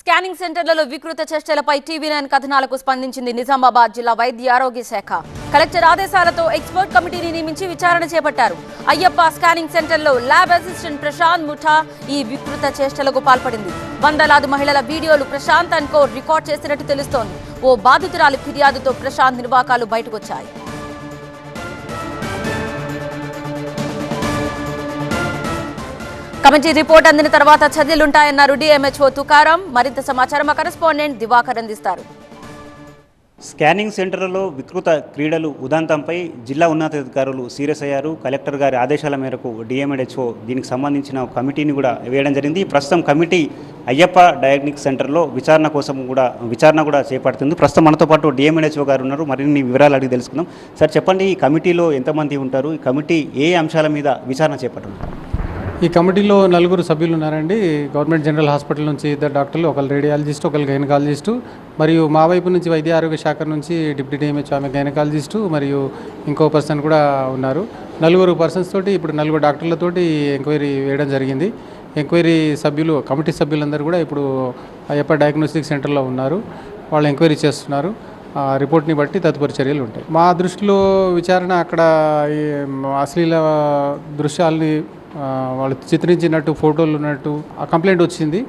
Scanning సెంటర్లలో వికృత చర్చలపై TV nine కథనాలకు స్పందించింది నిజామాబాద్ జిల్లా వైద్య ఆరోగ్య శాఖ. కలెక్టర్ ఆదేశాలతో ఎక్స్పర్ట్ కమిటీని నియమించి విచారణ చేపట్టారు. అయ్యప్ప స్కానింగ్ సెంటర్లో ల్యాబ్ అసిస్టెంట్ ప్రశాంత్ ముఠా ఈ వికృత చేష్టలకు పాల్పడింది. వందలాది మహిళల వీడియోలు ప్రశాంత్ అండ్ కో రికార్డ్ చేసినట్టు తెలుస్తోంది. ఓ బాధితురాలి ఫిర్యాదుతో ప్రశాంత్ నిర్వాకాలు బయటకొచ్చాయి. కమిటీ రిపోర్ట్ అందిన తర్వాత చర్యలుంటాయన్నారు డిఎంహెచ్ఓ తుకారం. మరింత సమాచారం మా కరెస్పాండెంట్ దివాకర్ అందిస్తారు. స్కానింగ్ సెంటర్లలో వికృత క్రీడలు ఉదంతంపై జిల్లా ఉన్నతాధికారులు సీరియస్ అయ్యారు. కలెక్టర్ గారి ఆదేశాల మేరకు డిఎంఎడ్హెచ్ఓ దీనికి సంబంధించిన కమిటీని కూడా వేయడం జరిగింది. ప్రస్తుతం కమిటీ అయ్యప్ప డయాగ్నిక్ సెంటర్లో విచారణ కోసం కూడా విచారణ కూడా చేపడుతుంది. ప్రస్తుతం మనతో పాటు డిఎంఎడ్హెచ్ఓ గారు ఉన్నారు. మరిన్ని వివరాలు అడిగి తెలుసుకుందాం. సార్ చెప్పండి ఈ కమిటీలో ఎంతమంది ఉంటారు? ఈ కమిటీ ఏ అంశాల మీద విచారణ చేపడుతుంది? ఈ కమిటీలో నలుగురు సభ్యులు ఉన్నారండి. గవర్నమెంట్ జనరల్ హాస్పిటల్ నుంచి ఇద్దరు డాక్టర్లు ఒకరు రేడియాలజిస్ట్ ఒకరు గైనకాలజిస్టు మరియు మా వైపు నుంచి వైద్య ఆరోగ్య శాఖ నుంచి డిప్యూటీ డిఎంహెచ్ ఆమె గైనకాలజిస్టు మరియు ఇంకో పర్సన్ కూడా ఉన్నారు. నలుగురు పర్సన్స్ తోటి ఇప్పుడు నలుగురు డాక్టర్లతోటి ఎంక్వైరీ వేయడం జరిగింది. ఎంక్వైరీ సభ్యులు కమిటీ సభ్యులందరూ కూడా ఇప్పుడు అయ్యప్ప డయాగ్నోస్టిక్ సెంటర్లో ఉన్నారు. వాళ్ళు ఎంక్వైరీ చేస్తున్నారు. ఆ రిపోర్ట్ని బట్టి తదుపరి చర్యలు ఉంటాయి. మా దృష్టిలో విచారణ అక్కడ ఈ అశ్లీల దృశ్యాల్ని వాళ్ళు చిత్రించినట్టు ఫోటోలు ఉన్నట్టు ఆ కంప్లైంట్ వచ్చింది.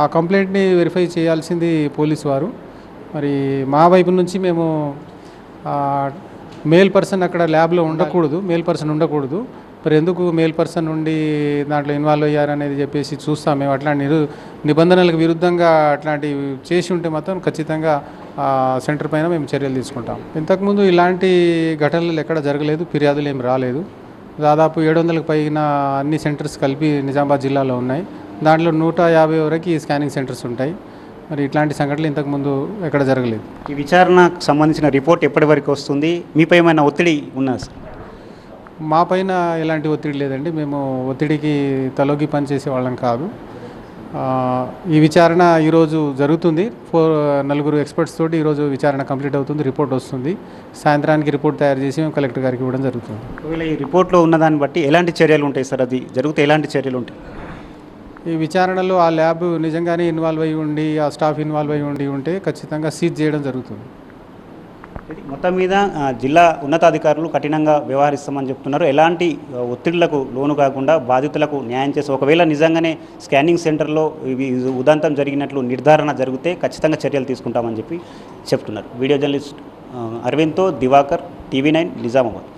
ఆ కంప్లైంట్ని వెరిఫై చేయాల్సింది పోలీసు వారు. మరి మా వైపు నుంచి మేము మేల్ పర్సన్ అక్కడ ల్యాబ్లో ఉండకూడదు మేల్ పర్సన్ ఉండకూడదు. మరి ఎందుకు మేల్ పర్సన్ ఉండి దాంట్లో ఇన్వాల్వ్ అయ్యారనేది చెప్పేసి చూస్తాం మేము. అట్లాంటి నిరు నిబంధనలకు విరుద్ధంగా అట్లాంటివి చేసి ఉంటే మాత్రం ఖచ్చితంగా సెంటర్ పైన మేము చర్యలు తీసుకుంటాం. ఇంతకుముందు ఇలాంటి ఘటనలు ఎక్కడ జరగలేదు ఫిర్యాదులు ఏమి రాలేదు. దాదాపు ఏడు వందలకు పైన అన్ని సెంటర్స్ కలిపి నిజామాబాద్ జిల్లాలో ఉన్నాయి. దాంట్లో నూట యాభై వరకు ఈ స్కానింగ్ సెంటర్స్ ఉంటాయి. మరి ఇట్లాంటి సంఘటనలు ఇంతకుముందు ఎక్కడ జరగలేదు. ఈ విచారణకు సంబంధించిన రిపోర్ట్ ఎప్పటి వరకు వస్తుంది? మీపై ఏమైనా ఒత్తిడి ఉన్నదా సార్? మా పైన ఎలాంటి ఒత్తిడి లేదండి. మేము ఒత్తిడికి తలొగ్గి పనిచేసే వాళ్ళం కాదు. ఈ విచారణ ఈరోజు జరుగుతుంది. ఫోర్ నలుగురు ఎక్స్పర్ట్స్ తోటి ఈరోజు విచారణ కంప్లీట్ అవుతుంది రిపోర్ట్ వస్తుంది. సాయంత్రానికి రిపోర్ట్ తయారు చేసి మేము కలెక్టర్ గారికి ఇవ్వడం జరుగుతుంది. ఒకవేళ ఈ రిపోర్ట్లో ఉన్నదాన్ని బట్టి ఎలాంటి చర్యలు ఉంటాయి సార్? అది జరిగితే ఎలాంటి చర్యలు ఉంటాయి? ఈ విచారణలో ఆ ల్యాబ్ నిజంగానే ఇన్వాల్వ్ అయి ఉండి ఆ స్టాఫ్ ఇన్వాల్వ్ అయి ఉండి ఉంటే ఖచ్చితంగా సీజ్ చేయడం జరుగుతుంది. మొత్తం మీద జిల్లా ఉన్నతాధికారులు కఠినంగా వ్యవహరిస్తామని చెప్తున్నారు. ఎలాంటి ఒత్తిళ్ళకు ఒత్తిడులకు లోను కాకుండా బాధితులకు న్యాయం చేసి ఒకవేళ నిజంగానే స్కానింగ్ సెంటర్లో ఇవి ఉదంతం జరిగినట్లు నిర్ధారణ జరిగితే ఖచ్చితంగా చర్యలు తీసుకుంటామని చెప్పి చెప్తున్నారు. వీడియో జర్నలిస్ట్ అరవింద్తో దివాకర్ టీవీ నైన్ నిజామాబాద్.